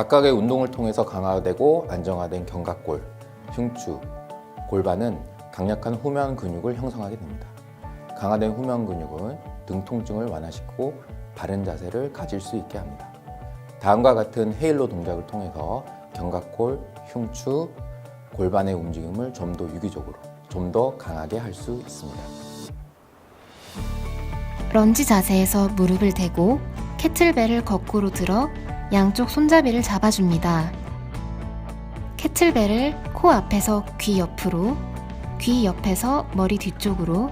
각각의 운동을 통해서 강화되고 안정화된 견갑골, 흉추, 골반은 강력한 후면 근육을 형성하게 됩니다. 강화된 후면 근육은 등 통증을 완화시키고 바른 자세를 가질 수 있게 합니다. 다음과 같은 헤일로 동작을 통해서 견갑골, 흉추, 골반의 움직임을 좀 더 유기적으로, 좀 더 강하게 할 수 있습니다. 런지 자세에서 무릎을 대고 캐틀벨을 거꾸로 들어 양쪽 손잡이를 잡아줍니다. 캐틀벨을 코 앞에서 귀 옆으로, 귀 옆에서 머리 뒤쪽으로,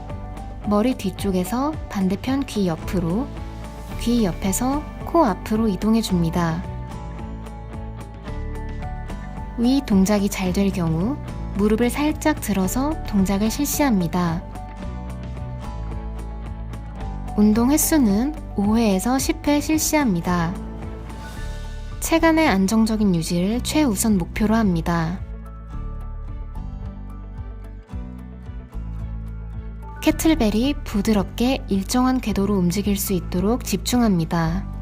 머리 뒤쪽에서 반대편 귀 옆으로, 귀 옆에서 코 앞으로 이동해 줍니다. 위 동작이 잘 될 경우 무릎을 살짝 들어서 동작을 실시합니다. 운동 횟수는 5회에서 10회 실시합니다. 체간의 안정적인 유지를 최우선 목표로 합니다. 캐틀벨이 부드럽게 일정한 궤도로 움직일 수 있도록 집중합니다.